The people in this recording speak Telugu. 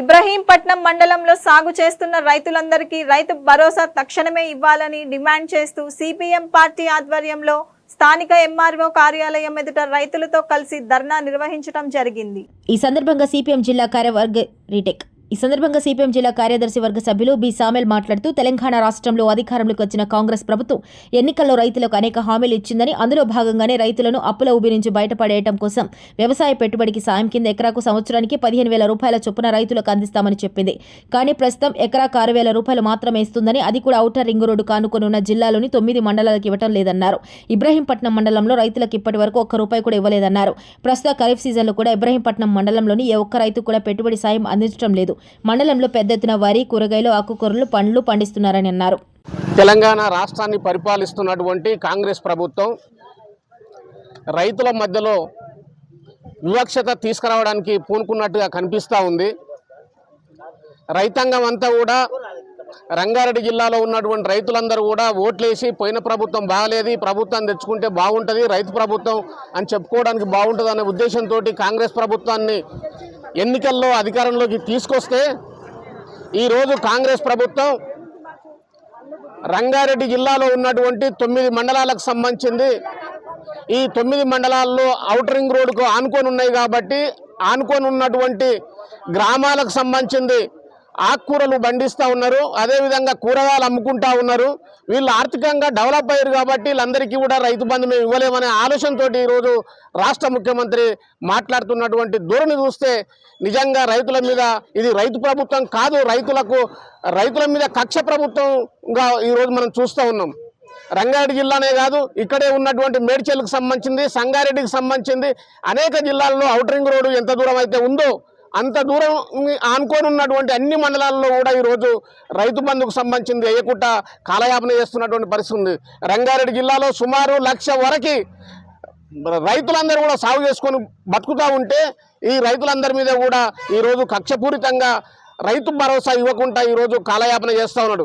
ఇబ్రహీంపట్నం మండలంలో సాగు చేస్తున్న రైతులందరికీ రైతు భరోసా తక్షణమే ఇవ్వాలని డిమాండ్ చేస్తూ సిపిఎం పార్టీ ఆధ్వర్యంలో స్థానిక ఎంఆర్ఓ కార్యాలయం ఎదుట రైతులతో కలిసి ధర్నా నిర్వహించడం జరిగింది. ఈ సందర్భంగా సిపిఎం జిల్లా కార్యవర్గ రీటెక్ ఈ సందర్భంగా సిపిఎం జిల్లా కార్యదర్శి వర్గ సభ్యులు బి. సామెల్ మాట్లాడుతూ తెలంగాణ రాష్ట్రంలో అధికారంలోకి వచ్చిన కాంగ్రెస్ ప్రభుత్వం ఎన్నికల్లో రైతులకు అనేక హామీలు ఇచ్చిందని అందులో భాగంగానే రైతులను అప్పుల ఊబి నుంచి బయటపడేయటం కోసం వ్యవసాయ పెట్టుబడికి సాయం కింద ఎకరాకు సంవత్సరానికి పదిహేను వేల రూపాయల చొప్పున రైతులకు అందిస్తామని చెప్పింది. కానీ ప్రస్తుతం ఎకరాకు ఆరు వేల రూపాయలు మాత్రమే ఇస్తుందని అది కూడా ఔటర్ రింగ్ రోడ్డు కానుకొని ఉన్న జిల్లాలోని తొమ్మిది మండలాలకు ఇవ్వటం లేదన్నారు. ఇబ్రహీంపట్నం మండలంలో రైతులకు ఇప్పటి వరకు ఒక్క రూపాయి కూడా ఇవ్వలేదన్నారు. ప్రస్తుత ఖరీఫ్ సీజన్లో కూడా ఇబ్రహీంపట్నం మండలంలోని ఏ ఒక్క రైతు కూడా పెట్టుబడి సాయం అందించడం లేదు. మండలంలో పెద్ద ఎత్తున వరి కూరగాయలు ఆకుకూరలు పండ్లు పండిస్తున్నారని అన్నారు. తెలంగాణ రాష్ట్రాన్ని పరిపాలిస్తున్నటువంటి కాంగ్రెస్ ప్రభుత్వం రైతుల మధ్యలో వివక్షత తీసుకురావడానికి పూనుకున్నట్టుగా కనిపిస్తూ ఉంది. రైతాంగం అంతా కూడా రంగారెడ్డి జిల్లాలో ఉన్నటువంటి రైతులందరూ కూడా ఓట్లేసి పోయిన ప్రభుత్వం బాగలేదు ఈ ప్రభుత్వం తెచ్చుకుంటే బాగుంటుంది రైతు ప్రభుత్వం అని చెప్పుకోవడానికి బాగుంటుంది అనే ఉద్దేశంతో కాంగ్రెస్ ప్రభుత్వాన్ని ఎన్నికల్లో అధికారంలోకి తీసుకొస్తే ఈరోజు కాంగ్రెస్ ప్రభుత్వం రంగారెడ్డి జిల్లాలో ఉన్నటువంటి తొమ్మిది మండలాలకు సంబంధించింది. ఈ తొమ్మిది మండలాల్లో అవుటర్ రింగ్ రోడ్డుకు ఆనుకొని ఉన్నాయి కాబట్టి ఆనుకొని ఉన్నటువంటి గ్రామాలకు సంబంధించింది. ఆకుకూరలు పండిస్తూ ఉన్నారు. అదేవిధంగా కూరగాయలు అమ్ముకుంటా ఉన్నారు. వీళ్ళు ఆర్థికంగా డెవలప్ అయ్యారు కాబట్టి వీళ్ళందరికీ కూడా రైతు బంధు మేము ఇవ్వలేమనే ఆలోచనతోటి ఈరోజు రాష్ట్ర ముఖ్యమంత్రి మాట్లాడుతున్నటువంటి ధోరణి చూస్తే నిజంగా రైతుల మీద ఇది రైతు ప్రభుత్వం కాదు రైతులకు రైతుల మీద కక్ష ప్రభుత్వంగా ఈరోజు మనం చూస్తూ ఉన్నాం. రంగారెడ్డి జిల్లానే కాదు ఇక్కడే ఉన్నటువంటి మేడ్చల్కు సంబంధించింది సంగారెడ్డికి సంబంధించింది అనేక జిల్లాల్లో ఔటర్ రోడ్డు ఎంత దూరం అయితే ఉందో అంత దూరం ఆనుకొని ఉన్నటువంటి అన్ని మండలాల్లో కూడా ఈరోజు రైతు బంధుకు సంబంధించింది వేయకుండా కాలయాపన చేస్తున్నటువంటి పరిస్థితి ఉంది. రంగారెడ్డి జిల్లాలో సుమారు లక్ష వరకు రైతులందరూ కూడా సాగు చేసుకొని బతుకుతూ ఉంటే ఈ రైతులందరి మీద కూడా ఈరోజు కక్షపూరితంగా రైతు భరోసా ఇవ్వకుండా ఈరోజు కాలయాపన చేస్తూ ఉన్నాడు.